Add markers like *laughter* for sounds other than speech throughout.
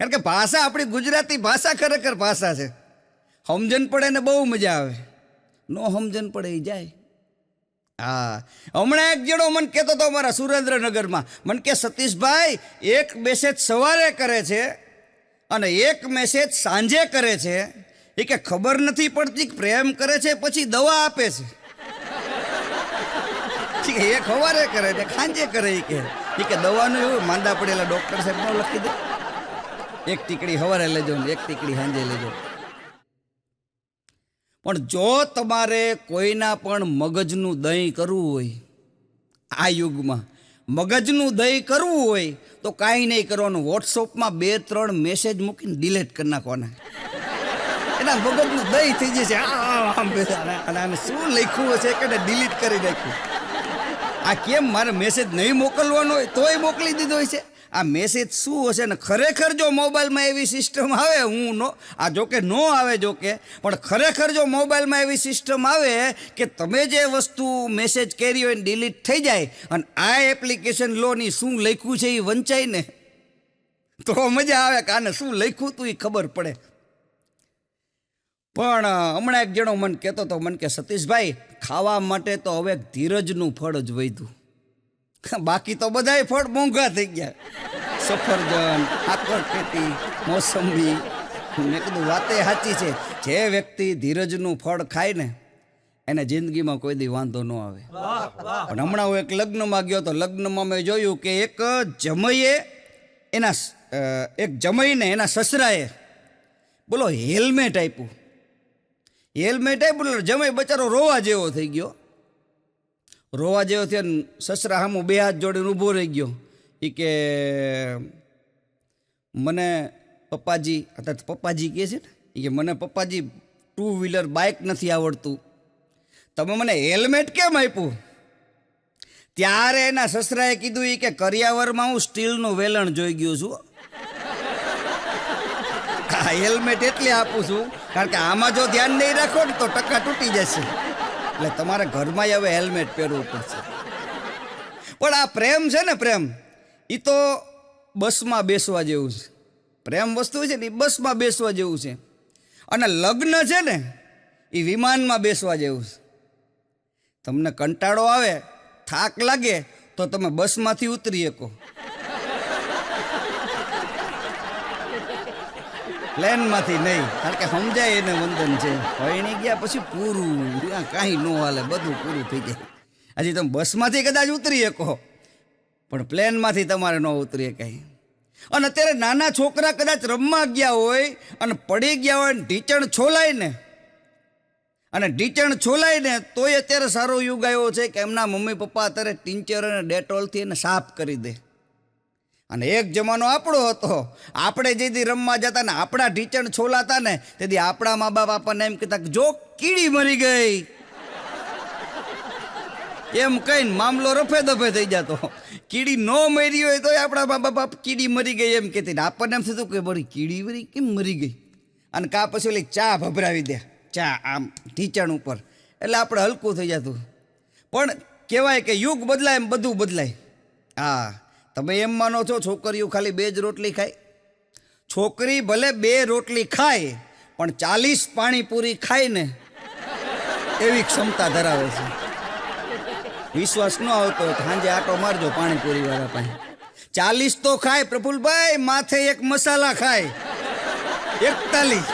કારણ કે ભાષા આપણી ગુજરાતી ભાષા ખરેખર ભાષા છે. સમજણ પડે ને બહુ મજા આવે. નો સમજણ પડે એ જાય. હા. હમણાં એક જણો મને કહેતો હતો અમારા સુરેન્દ્રનગરમાં, મને કે સતીશભાઈ, એક મેસેજ સવારે કરે છે અને એક મેસેજ સાંજે કરે છે. એ કે ખબર નથી પડતી પ્રેમ કરે છે, પછી દવા આપે છે. એક સવારે કરે ને સાંજે કરે એ કે. દવાનું એવું, માંદા પડેલા ડૉક્ટર સાહેબ લખી દે. એક ટીકડી સવારે લેજો એક ટીકડી સાંજે લેજો. પણ જો તમારે કોઈના પણ મગજનું દહીં કરવું હોય, આ યુગમાં મગજનું દહીં કરવું હોય, તો કાંઈ નહીં કરવાનું. વોટ્સઅપમાં બે, ત્રણ મેસેજ મૂકીને ડિલેટ કરી નાખવાના. એના મગજનું દહીં થઈ જશે. આમ આને શું લખ્યું હશે? કે ડિલીટ કરી નાખ્યું. આ કેમ મારે મેસેજ નહીં મોકલવાનો હોય, તોય મોકલી દીધો હોય છે આ મેસેજ શું હશે ને ખરેખર જો મોબાઈલમાં એવી સિસ્ટમ આવે, હું નો, આ જોકે નો આવે જોકે, પણ ખરેખર જો મોબાઈલમાં એવી સિસ્ટમ આવે કે તમે જે વસ્તુ મેસેજ કરી હોય ડિલીટ થઈ જાય, અને આ એપ્લિકેશન લોની શું લખ્યું છે એ વંચાય ને તો મજા આવે કે આને શું લખ્યું તું એ ખબર પડે. પણ હમણાં એક જણો મને કહેતો હતો મને કે, સતીશભાઈ, ખાવા માટે તો હવે ધીરજનું ફળ જ વધ્યું. *laughs* બાકી તો બધાય ફળ મોંઘા થઈ ગયા. સફરજન આકર પેટી મોસંબી. મેં કીધું વાતે સાચી છે. જે વ્યક્તિ ધીરજનું ફળ ખાય ને એને જિંદગીમાં કોઈ દી વાંધો ન આવે. પણ હમણાં હું એક લગ્નમાં ગયો તો લગ્નમાં મેં જોયું કે એક જમઈએ એના એક જમઈને એના સસરાએ બોલો હેલ્મેટ આપ્યું. હેલ્મેટ આપ્યું બોલો જમાઈ બચારો રોવા જેવો થઈ ગયો. રોવા જેવો થયો સસરા સામું બે હાથ જોડીને ઊભો રહી ગયો. એ કે, મને પપ્પાજી, અત્યારે પપ્પાજી કહે છે ને એ કે, મને પપ્પાજી ટુ વ્હીલર બાઇક નથી આવડતું. તમે મને હેલ્મેટ કેમ આપ્યું? ત્યારે એના સસરાએ કીધું એ કે, કરિયાવરમાં હું સ્ટીલનું વેલણ જોઈ ગયો છું. હેલ્મેટ એટલે આપું છું, કારણ કે આમાં જો ધ્યાન નહીં રાખો ને તો ટકા તૂટી જશે. એટલે તમારે ઘરમાં હવે હેલ્મેટ પહેરવું પડશે. પણ આ પ્રેમ છે ને પ્રેમ એ તો બસમાં બેસવા જેવું છે. પ્રેમ વસ્તુ છે ને એ બસમાં બેસવા જેવું છે. અને લગ્ન છે ને એ વિમાનમાં બેસવા જેવું છે. તમને કંટાળો આવે, થાક લાગે, તો તમે બસમાંથી ઉતરી શકો. પ્લેનમાંથી નહીં. કારણ કે સમજાય એને વંદન છે. એને ગયા પછી પૂરું. કાંઈ ન હાલે. બધું પૂરું થઈ જાય. હજી તમે બસમાંથી કદાચ ઉતરી શકો. પણ પ્લેનમાંથી તમારે ન ઉતરી શકાય અને અત્યારે નાના છોકરા કદાચ રમવા ગયા હોય અને પડી ગયા હોય ઢીચણ છોલાય ને. અને ઢીચણ છોલાય ને તોય અત્યારે સારો યુગ આવ્યો છે કે એમના મમ્મી પપ્પા અત્યારે ટીંચર અને ડેટોલથી એને સાફ કરી દે. અને એક જમાનો આપણો હતો. આપણે જેથી રમવા જતા ને આપણા ઢીચણ છોલાતા ને તેથી આપણા મા બાપ આપણને એમ કહેતા જો કીડી મરી ગઈ. એમ કહીને મામલો રફે દફે થઈ જતો. કીડી ન મરી હોય તો આપણા મા બાપ કીડી મરી ગઈ એમ કહેતી ને આપણને એમ થતું કે બરી કીડી મરી કેમ મરી ગઈ? અને કા પછી ઓલી ચા ભભરાવી દે. ચા આમ ઢીચણ ઉપર. એટલે આપણે હલકું થઈ જતું. પણ કહેવાય કે યુગ બદલાય એમ બધું બદલાય. હા. તમે એમ માનો છો, છોકરીઓ ખાલી બે જ રોટલી ખાય? છોકરી ભલે બે રોટલી ખાય, પણ ચાલીસ પાણીપુરી ખાય ને, એવી ક્ષમતા ધરાવે છે. વિશ્વાસ ન આવતો સાંજે આટો મારજો પાણીપુરી વાળા પાસે. ચાલીસ તો ખાય, પ્રફુલભાઈ, માથે એક મસાલા ખાય. એકતાલીસ.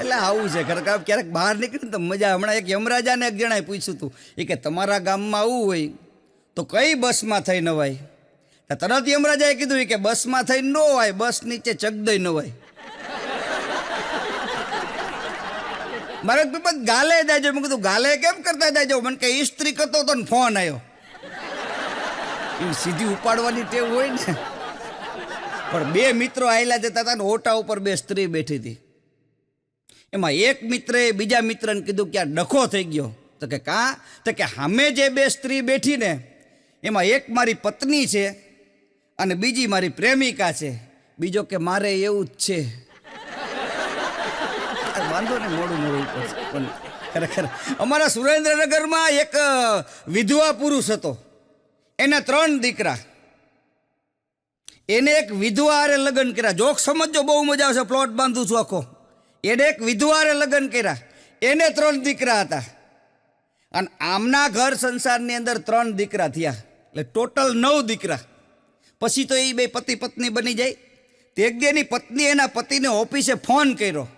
એટલે આવું છે ખરેખર ક્યારેક બહાર નીકળીને તો મજા, હમણાં એક યમરાજાને એક જણાએ પૂછ્યું હતું, એ કે તમારા ગામમાં આવું હોય તો કઈ બસમાં થઈ નવાય? તો તરત યમરાજાએ કીધું કે બસમાં થઈ ન હોય, બસ નીચે ચગદઈ નવાય. મારે પીપત ગાલે દાજો મેં કીધું, ગાલે કેમ કરતા દાજો મને કે ઇસ્ત્રી કરતો હતો ને ફોન આવ્યો એ સીધી ઉપાડવાની ટેવ હોય ને. પણ બે મિત્રો આવેલા જતા હતા ને ઓટા ઉપર બે સ્ત્રી બેઠી હતી. એમાં એક મિત્રે બીજા મિત્રને કીધું કે આ ડખો થઈ ગયો. તો કે કા? તો કે સામે જે બે સ્ત્રી બેઠી ને એમાં એક મારી પત્ની છે અને બીજી મારી પ્રેમિકા છે. બીજો કે મારે એવું જ છે. વાંધો ને મોડું મોડું પણ ખરેખર, અમારા સુરેન્દ્રનગરમાં એક વિધવા પુરુષ હતો. એના ત્રણ દીકરા. એને એક વિધવા હારે લગ્ન કર્યા. જોક સમજો બહુ મજા આવશે પ્લોટ બાંધું છું આખો. એને એક વિધવા હારે લગ્ન કર્યા. એને ત્રણ દીકરા હતા. અને આમના ઘર સંસારની અંદર ત્રણ દીકરા થયા. એટલે ટોટલ નવ દીકરા. પછી તો એ બે પતિ પત્ની બની જાય. તે એક એની પત્ની, એના પતિને ઓફિસે ફોન કર્યો.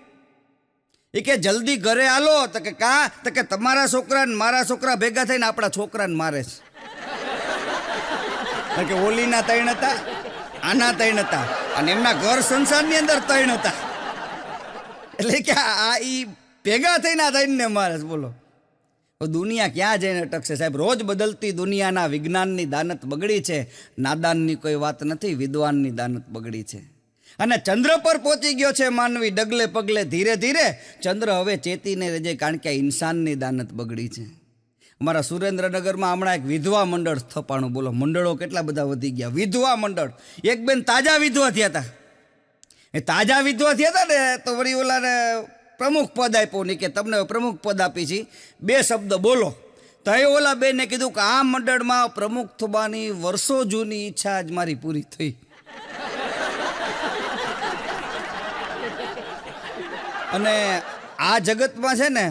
એ કે, જલ્દી ઘરે આલો. તો કે, કા? તો કે, તમારા છોકરાને મારા છોકરા ભેગા થઈને આપણા છોકરાને મારે છે. કે ઓલીના ત્રણ હતા, આના ત્રણ હતા, અને એમના ઘર સંસારની અંદર ત્રણ હતા. એટલે કે આ ઈ ભેગા થઈને આ તૈણને મારે બોલો. દુનિયા ક્યાં જઈને અટકશે? સાહેબ, રોજ બદલતી દુનિયાના વિજ્ઞાનની દાનત બગડી છે. નાદાનની કોઈ વાત નથી, વિદ્વાનની દાનત બગડી છે. અને ચંદ્ર પર પહોંચી ગયો છે માનવી, ડગલે પગલે ધીરે ધીરે. ચંદ્ર હવે ચેતીને રહેજે કારણ કે ઇન્સાનની દાનત બગડી છે. અમારા સુરેન્દ્રનગરમાં હમણાં એક વિધવા મંડળ સ્થપાણું, બોલો, મંડળો કેટલા બધા વધી ગયા? વિધવા મંડળ. એક બેન તાજા વિધવા થયા હતા. એ તાજા વિધવા થયા હતા ને, તો વળી ઓલાને પ્રમુખ પદ આપ્યું નહીં કે તમને પ્રમુખ પદ આપી છે. બે શબ્દ બોલો. તો એ ઓલા બેને કીધું કે આ મંડળમાં પ્રમુખ થવાની વર્ષો જૂની ઈચ્છા જ મારી પૂરી થઈ. અને આ જગતમાં છે ને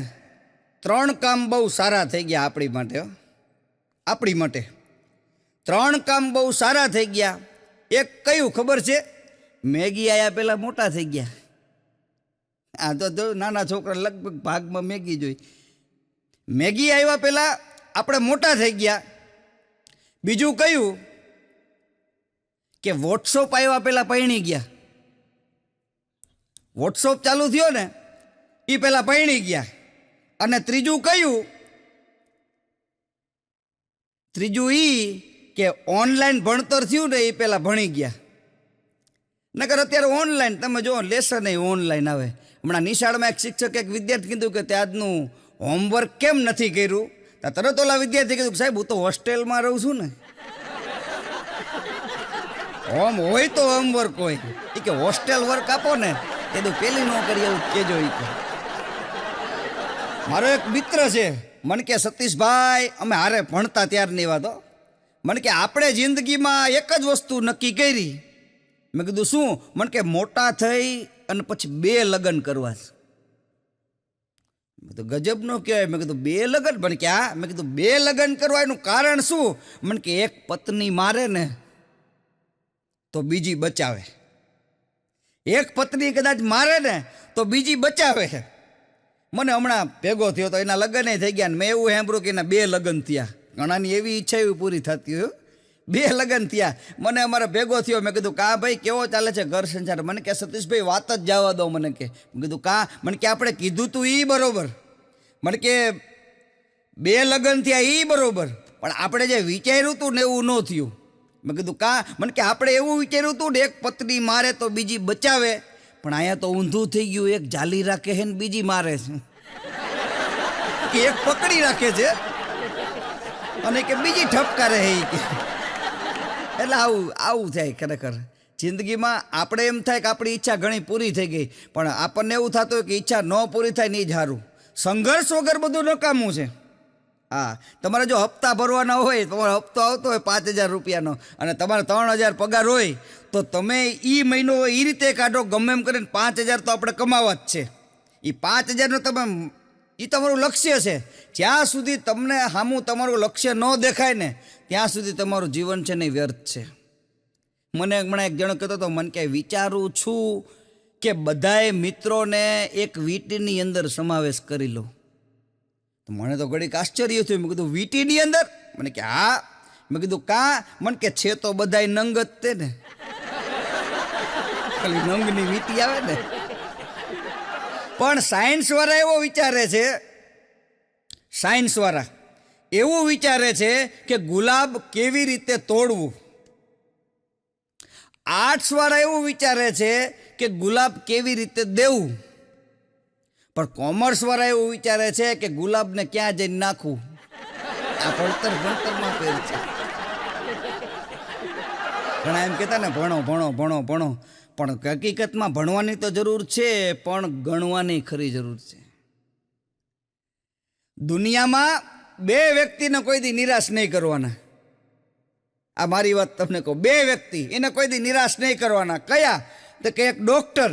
ત્રણ કામ બહુ સારા થઈ ગયા આપણી માટે આપણી માટે. ત્રણ કામ બહુ સારા થઈ ગયા. એક કયું ખબર છે? મેગી આયા પહેલાં મોટા થઈ ગયા. આ તો નાના છોકરા લગભગ ભાગમાં મેગી જોઈ. મેગી આવ્યા પહેલાં આપણે મોટા થઈ ગયા. બીજું કયું કે વોટ્સઅપ આવ્યા પહેલાં પૈણી ગયા. વોટ્સઅપ ચાલુ થયો ને એ પહેલાં પૈણી ગયા. અને ત્રીજું કયું, ત્રીજું એ કે ઓનલાઈન ભણતર થયું ને એ પહેલાં ભણી ગયા. નકર અત્યારે ઓનલાઈન તમે જો લેસન ઓનલાઈન આવે. હમણાં નિશાળમાં એક શિક્ષક એક વિદ્યાર્થી કીધું કે તે આજનું હોમવર્ક કેમ નથી કર્યું? તો તરત ઓલા વિદ્યાર્થી કીધું સાહેબ, હું તો હોસ્ટેલમાં રહું છું ને. હોમ હોય તો હોમવર્ક હોય. એ કે હોસ્ટેલ વર્ક આપો ને. તો પેલી ન કરી એવું કેજો એ કે. મારો એક મિત્ર છે, મને કે સતીશભાઈ, અમે હારે ભણતા ત્યારની નહીં હો. મને કે આપણે જિંદગીમાં એક જ વસ્તુ નક્કી કરી. મેં કીધું, શું? મને કે, મોટા થઈ અને પછી બે લગ્ન કરવા છે. મેં તો ગજબ નો કહેવાય. મેં કીધું, બે લગ્ન? પણ કે મેં કીધું, બે લગ્ન કરવા એનું કારણ શું? મને કે, એક પત્ની મારે ને તો બીજી બચાવે. એક પત્ની કદાચ મારે ને તો બીજી બચાવે. મને હમણાં ભેગો થયો તો એના લગ્ન થઈ ગયા મેં એવું સાંભળ્યું કે એના બે લગ્ન થયા. ઘણાની એવી ઈચ્છા એવી પૂરી થતી હોય. બે લગ્ન થયા. મને અમારે ભેગો થયો. મેં કીધું, કા ભાઈ, કેવો ચાલે છે ઘર સંસાર? મને કે, સતીશભાઈ, વાત જ જવા દો મને કે. મેં કીધું, કા? મને કે, આપણે કીધું તું એ બરોબર. મને કે, બે લગ્ન થયા એ બરોબર. પણ આપણે જે વિચાર્યું હતું ને એવું ન થયું. મેં કીધું, કા? મને કે, આપણે એવું વિચાર્યું હતું ને એક પત્ની મારે તો બીજી બચાવે. પણ અહીંયા તો ઊંધું થઈ ગયું. એક જાલી રાખે છે ને બીજી મારે છે. કે એક પકડી રાખે છે અને કે બીજી ઠપકારે હે કે. એટલે આવું આવું થાય ખરેખર. જિંદગીમાં આપણે એમ થાય કે આપણી ઈચ્છા ઘણી પૂરી થઈ ગઈ, પણ આપણને એવું થતું હોય કે ઈચ્છા ન પૂરી થાય ને જ સારું સંઘર્ષ વગર બધું નકામું છે. હા, તમારે જો હપ્તા ભરવાના હોય, તમારો હપ્તો આવતો હોય પાંચ હજાર રૂપિયાનો અને તમારે ત્રણ હજાર પગાર હોય, તો તમે એ મહિનો એ રીતે કાઢો, ગમે એમ કરીને પાંચ હજાર તો આપણે કમાવા જ છે. એ પાંચ હજારનો તમે એ તમારું લક્ષ્ય છે. જ્યાં સુધી તમને સામું તમારું લક્ષ્ય ન દેખાય ને, ત્યાં સુધી તમારું જીવન છે ને વ્યર્થ છે. મને હમણાં એક જણો કહેતો હતો, મને કે વિચારું છું કે બધાએ મિત્રોને એક વીટીની અંદર સમાવેશ કરી લો. તો મને તો ઘડીક આશ્ચર્ય થયું. મેં કીધું, વીટીની અંદર? મને કે, હા. મેં કીધું, કા? મને કે, છે તો બધાય નંગ જ તે ને. ખાલી નંગની વીટી આવે ને. પણ સાયન્સવાળા એવો વિચારે છે સાયન્સવાળા એવું વિચારે છે કે ગુલાબ કેવી રીતે તોડવું. આર્ટ્સવાળા એવું વિચારે છે કે ગુલાબ કેવી રીતે દેવું. પણ કોમર્સ વાળા એવું વિચારે છે કે ગુલાબને ક્યાં જઈને નાખવું. આ ભણતર ભણતરમાં ફેર છે. ઘણા એમ કહેતા ને, ભણો ભણો ભણો ભણો. પણ હકીકતમાં ભણવાની તો જરૂર છે, પણ ગણવાની ખરી જરૂર છે. દુનિયામાં બે વ્યક્તિને કોઈ દી નિરાશ નહીં કરવાના. આ મારી વાત તમને કહું, બે વ્યક્તિ એને કોઈ દી નિરાશ નહીં કરવાના. કયા? તો કે એક ડોક્ટર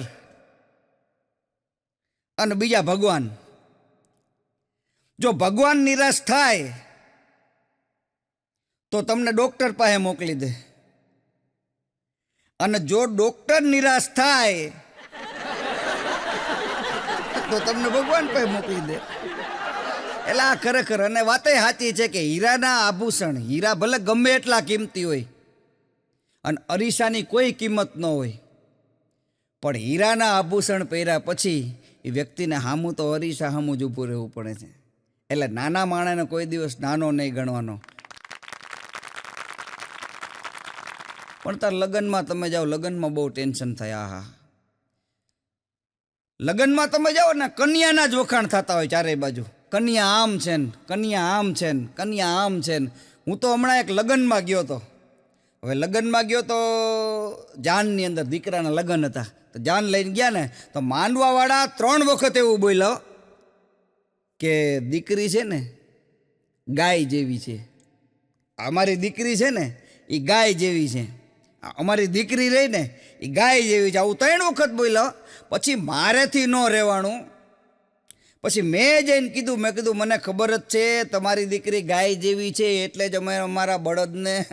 અને બીજા ભગવાન. જો ભગવાન નિરાશ થાય, તો તમને ડોક્ટર પાસે મોકલી દે. અને જો ડોક્ટર નિરાશ થાય, તો તમને ભગવાન પાસે મોકલી દે. એટલે આ ખરેખર અને વાતે સાચી છે કે હીરાના આભૂષણ, હીરા ભલે ગમે એટલા કિંમતી હોય, અને અરીસાની કોઈ કિંમત ન હોય, પણ હીરાના આભૂષણ પહેર્યા પછી એ વ્યક્તિને હામું તો અરીસા હામું જ ઊભું રહેવું પડે છે. એટલે નાના માણસને કોઈ દિવસ નાનો નહીં ગણવાનો. પણ તાર લગ્નમાં તમે જાઓ, લગ્નમાં બહુ ટેન્શન થાય, આહા. લગ્નમાં તમે જાઓ ને, કન્યાના જ વખાણ થતા હોય ચારેય બાજુ. કન્યા આમ છે ને, કન્યા આમ છે ને, કન્યા આમ છે ને. હું તો હમણાં એક લગ્નમાં ગયો તો. હવે લગ્નમાં ગયો તો જાનની અંદર દીકરાના લગ્ન હતા. તો જાન લઈને ગયા ને, તો માંડવાવાળા ત્રણ વખત એવું બોલ્યો કે દીકરી છે ને, ગાય જેવી છે. અમારી દીકરી છે ને એ ગાય જેવી છે. અમારી દીકરી રહી ને એ ગાય જેવી છે. આવું ત્રણ વખત બોલ્યો. પછી મારેથી ન રહેવાનું. પછી મેં જઈને કીધું, મેં કીધું, મને ખબર જ છે, તમારી દીકરી ગાય જેવી છે, એટલે જ અમે અમારા બળદને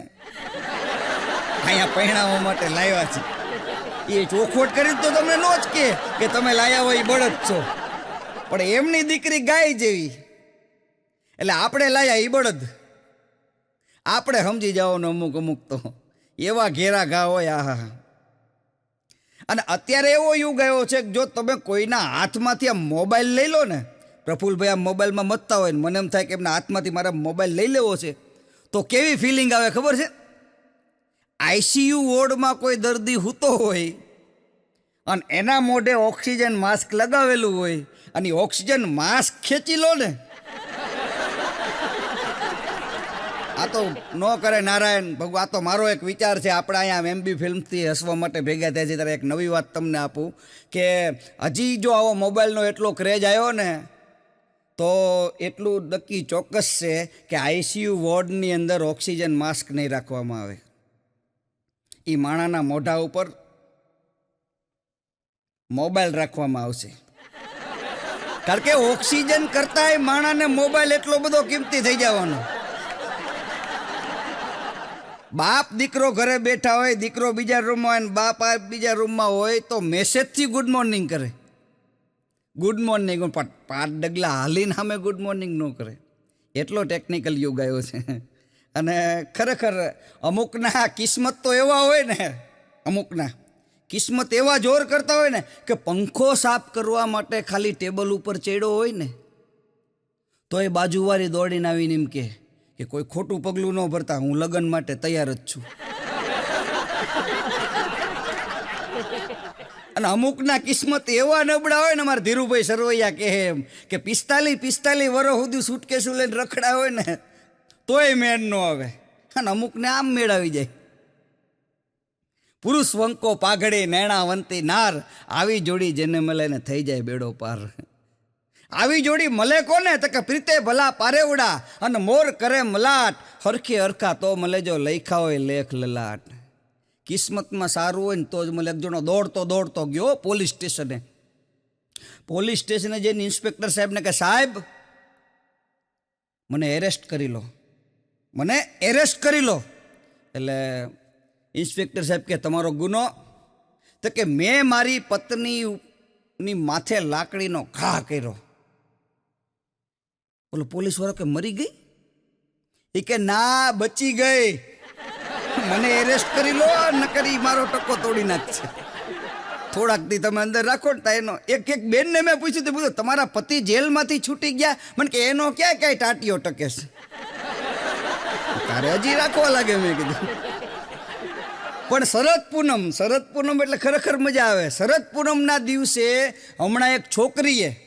અહીંયા પહેણાવવા માટે લાવ્યા છે. એ ચોખવટ કરી તો તમને નો જ કે કે તમે લાયા હોય એ બળદ છો. પણ એમની દીકરી ગાય જેવી. એટલે આપણે લાયા એ બળદ. આપણે સમજી જવાનું અમુક અમુક તો. એવા ઘેરા ઘા હોય, આહા. અને અત્યારે એવો યુગ આવ્યો છે કે જો તમે કોઈના હાથમાંથી આ મોબાઈલ લઈ લો ને, પ્રફુલભાઈ આ મોબાઈલમાં મતતા હોય ને, મને એમ થાય કે એમના હાથમાંથી મારા મોબાઈલ લઈ લેવો છે, તો કેવી ફિલિંગ આવે ખબર છે? આઈસીયુ વોર્ડમાં કોઈ દર્દી હૂતો હોય, અને એના મોઢે ઓક્સિજન માસ્ક લગાવેલું હોય, અને ઓક્સિજન માસ્ક ખેંચી લો ને આ તો ન કરે નારાયણ. ભગવાન, આ તો મારો એક વિચાર છે. આપણે અહીંયા એમબી ફિલ્મથી હસવા માટે ભેગા થયા છે ત્યારે એક નવી વાત તમને આપું કે હજી જો આવો મોબાઈલનો એટલો ક્રેજ આવ્યો ને, તો એટલું નક્કી ચોક્કસ છે કે આઈસીયુ વોર્ડની અંદર ઓક્સિજન માસ્ક નહીં રાખવામાં આવે. એ માણાના મોઢા ઉપર મોબાઈલ રાખવામાં આવશે. કારણ કે ઓક્સિજન કરતાંય માણાને મોબાઈલ એટલો બધો કિંમતી થઈ જવાનો. બાપ દીકરો ઘરે બેઠા હોય, દીકરો બીજા રૂમમાં હોય બાપ બીજા રૂમમાં હોય તો મેસેજથી ગુડ મોર્નિંગ કરે. ગુડ મોર્નિંગ પણ પાંચ ડગલા હાલીને સામે ગુડ મોર્નિંગ ન કરે. એટલો ટેકનિકલ યુગ આવ્યો છે. અને ખરેખર અમુકના કિસ્મત તો એવા હોય ને, અમુકના કિસ્મત એવા જોર કરતા હોય ને કે પંખો સાફ કરવા માટે ખાલી ટેબલ ઉપર ચડ્યો હોય ને, તો એ બાજુવાળી દોડીને આવીને એમ કે કે કોઈ ખોટું પગલું ન ભરતા હું લગ્ન માટે તૈયાર જ છું. અને અમુકના કિસ્મત એવા નબળા હોય ને અમારા ધીરુભાઈ સરવૈયા કહે એમ કે પિસ્તાલીસ પિસ્તાલીસ વરો સુધી સુટકેસું લઈને રખડા હોય ને, તોય મેળ ન આવે. અને અમુકને આમ મેળાવી જાય. પુરુષ વંકો પાઘડે નૈણાવંતી નાર, આવી જોડી જેને મળે ને થઈ જાય બેડો પાર. આવી જોડી મળે કોને? તો કે પ્રીતે ભલા પારેવડા અને મોર કરે મલાટ. હરખી હરખા તો મળે જો લઈખા હોય લેખ લલાટ. કિસ્મતમાં સારું હોય ને તો જ મળે. એક જણો દોડતો દોડતો ગયો પોલીસ સ્ટેશને. પોલીસ સ્ટેશને જઈને ઇન્સ્પેક્ટર સાહેબને કે, સાહેબ, મને એરેસ્ટ કરી લો. મને એરેસ્ટ કરી લો. એટલે ઇન્સ્પેક્ટર સાહેબ કે, તમારો ગુનો. તો કે, મેં મારી પત્નીની માથે લાકડીનો ઘા કર્યો. બોલો, પોલીસ વાળો કે મરી ગઈ? એ કે, ના, બચી ગઈ. મને એરેસ્ટ કરી લો ન કરી મારો ટકો તોડી નાખશે. થોડાક દી તમે અંદર રાખો ને એનો એક એક બેનને મેં પૂછ્યું તું બધું તમારા પતિ જેલમાંથી છૂટી ગયા? મને કે, એનો ક્યાં ક્યાંય ટાટીઓ ટકે છે? તારે હજી રાખવા લાગે, મેં કીધું. પણ શરદ પૂનમ શરદ પૂનમ એટલે ખરેખર મજા આવે. શરદ પૂનમના દિવસે હમણાં એક છોકરીએ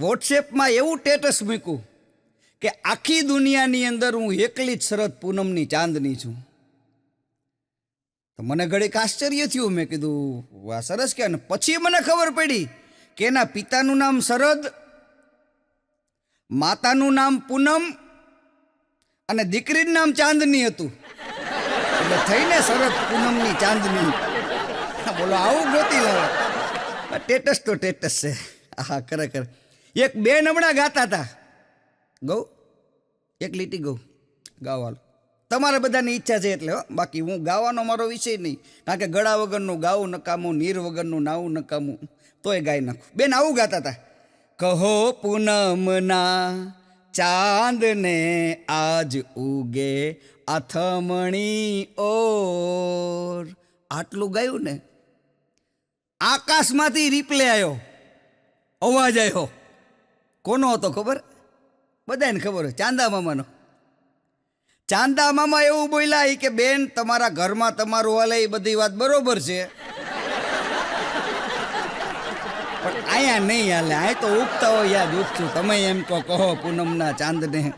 વોટ્સએપમાં એવું સ્ટેટસ મૂક્યું. કે આખી દુનિયાની અંદર હું એકલી જ શરદ પૂનમની ચાંદની છું. તો મને ઘડીક આશ્ચર્ય થયું, મેં કીધું, વાહ, સરસ કે પછી મને ખબર પડી કે એના પિતાનું નામ શરદ, માતાનું નામ પૂનમ અને દીકરીનું નામ ચાંદની હતું. એટલે થઈને શરદ પૂનમની ચાંદની. બોલો, આવું ગોતી લાવો ટેટસ તો ટેટસ છે. હા ખરેખર. એક બે નબળા ગાતા હતા. ગૌ, એક લીટી ગૌ ગાવાલો તમારે બધાની ઈચ્છા છે એટલે હો, બાકી હું ગાવાનો મારો વિષય નહીં. કારણ કે ગળા વગરનું ગાવું નકામું, નીર વગરનું નાવું નકામું, તોય ગાઈ નાખું. બેન, આવું ગાતા હતા કહો પૂનમના ચાંદને આજ ઉગે અથમણી ઓર. આટલું ગાયું ને? આકાશમાંથી રિપ્લે આવ્યો અવાજ આવ્યો કોનો હતો ખબર? બધાને ખબર હોય. ચાંદા મામાનો. ચાંદા મામા એવું બોલ્યા કે, બેન, તમારા ઘરમાં તમારું હાલે એ બધી વાત બરોબર છે. પણ અહીંયા નહીં હાલે. અહીં તો ઉગતા હોય, યાદ ઉગશું તમે એમ તો કહો પૂનમના ચાંદને.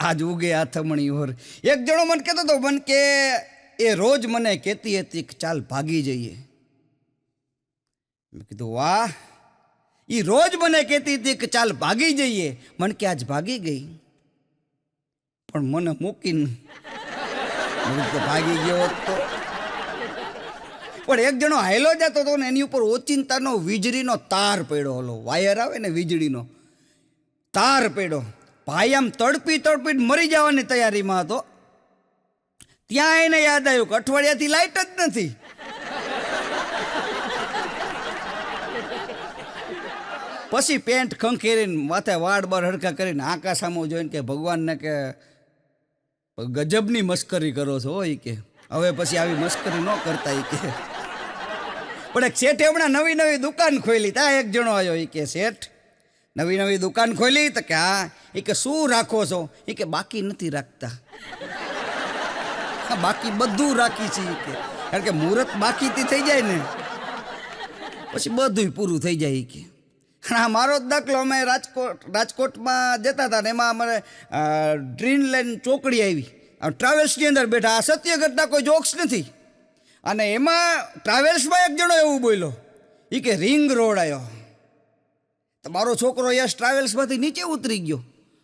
આજ ઉગે આથમણી ઓર. એક જણો મને કહેતો હતો, મન કે, એ રોજ મને કહેતી હતી કે ચાલ ભાગી જઈએ. મેં કીધું, વાહ એ રોજ મને કહેતી હતી કે ચાલ ભાગી જઈએ. મને કે આજ ભાગી ગઈ. પણ મને મૂકીને ભાગી ગયો તો. પણ એક જણો હાયલો જતો હતો ને એની ઉપર ઓચિંતાનો, વીજળીનો તાર પડ્યો. હલો વાયર આવે ને વીજળીનો. તાર પડ્યો. ભાઈ આમ તડપી તડપી મરી જવાની તૈયારીમાં હતો. ત્યાં એને યાદ આવ્યું કે અઠવાડિયાથી લાઇટ જ નથી. પછી પેન્ટ ખંખેરીને માથે વાડ બાર હડકા કરીને આકાશ સામો જોઈને કે ભગવાનને કે ગજબની મસ્કરી કરો છો એ કે. હવે પછી આવી મસ્કરી ન કરતા ઈ કે. પણ એક શેઠે હમણાં નવી નવી દુકાન ખોલી ત્યાં એક જણો આવ્યો એ કે, શેઠ, નવી નવી દુકાન ખોલી તો કે, હા. એ કે, શું રાખો છો? એ કે, બાકી નથી રાખતા. બાકી બધું રાખી છે કે. કારણ કે મુહૂર્ત બાકીથી થઈ જાય ને. પછી બધું પૂરું થઈ જાય કે. આ મારો જ દાખલો અમે રાજકોટ, રાજકોટમાં જતા હતા ને એમાં અમારે ડ્રીન લાઈન ચોકડી આવી. ટ્રાવેલ્સની અંદર બેઠા. આ સત્ય ઘટના કોઈ જોક્સ નથી. અને એમાં ટ્રાવેલ્સમાં એક જણો એવું બોલ્યો. એ કે, રિંગ રોડ આવ્યો તો મારો છોકરો યશ ટ્રાવેલ્સમાંથી નીચે ઉતરી ગયો.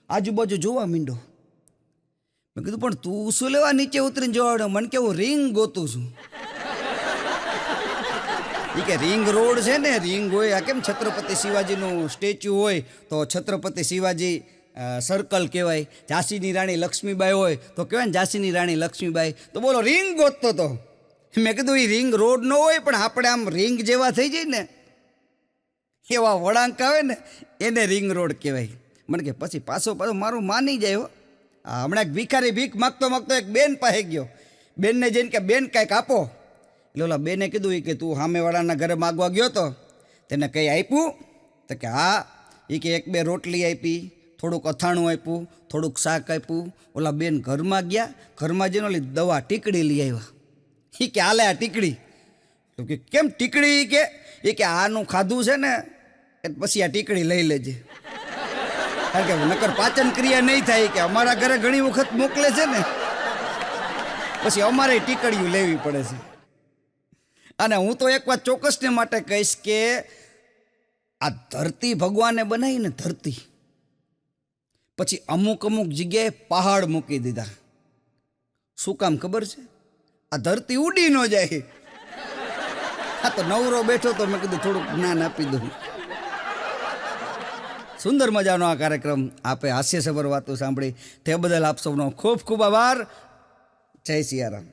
આજુબાજુ જોવા માંડ્યો. મેં કીધું, પણ તું શું લેવા નીચે ઉતરીને જોવા માંડ્યો? મને કે, હું રિંગ ગોતું છું. એ કે રિંગ રોડ છે ને, રિંગ હોય, આ કેમ છત્રપતિ શિવાજીનું સ્ટેચ્યુ હોય, તો છત્રપતિ શિવાજી સર્કલ કહેવાય. ઝાંસીની રાણી લક્ષ્મીબાઈ હોય, તો કહેવાય ને ઝાંસીની રાણી લક્ષ્મીબાઈ. તો બોલો, રિંગ ગોતતો તો. મેં કીધું એ રિંગ રોડ ન હોય, પણ આપણે આમ રિંગ જેવા થઈ જાય ને, એવા વળાંક આવે ને, એને રિંગ રોડ કહેવાય. મને કે પછી પાછો પાછો મારું માની જાય હો. હમણાં એક ભિખારી ભીખ માગતો માગતો એક બેન પાસે ગયો. બેનને જઈને કે, બેન, કાંઈક આપો. એટલે ઓલા બેને કીધું કે તું સામેવાળાના ઘરે માગવા ગયો તો તેને કંઈ આપ્યું? તો કે હા. એ કે એક બે રોટલી આપી, થોડુંક અથાણું આપ્યું, થોડુંક શાક આપ્યું. ઓલા બેન ઘરમાં ગયા, ઘરમાં જઈને ઓલી દવા ટીકડી લઈ આવ્યા. એ કે હાલે આ ટીકડી? તો કે કેમ ટીકડી કે? એ કે આનું ખાધું છે ને પછી આ ટીકડી લઈ લેજે. કારણ કે નકર પાચન ક્રિયા નહીં થાય કે અમારા ઘરે ઘણી વખત મોકલે છે ને. પછી અમારે ટીકડીયું લેવી પડે છે. અને હું તો એક વાત ચોક્કસને માટે કહીશ કે આ ધરતી ભગવાને બનાવી ને ધરતી. પછી અમુક અમુક જગ્યાએ પહાડ મૂકી દીધા. શું કામ ખબર છે? આ ધરતી ઉડી ન જાય. હા તો નવરો બેઠો તો મેં કીધું થોડુંક જ્ઞાન આપી દઉં. સુંદર મજાનો આ કાર્યક્રમ આપે હાસ્યસભર વાતો સાંભળી. તે બદલ આપ સૌનો ખૂબ ખૂબ આભાર. જય સિયારામ.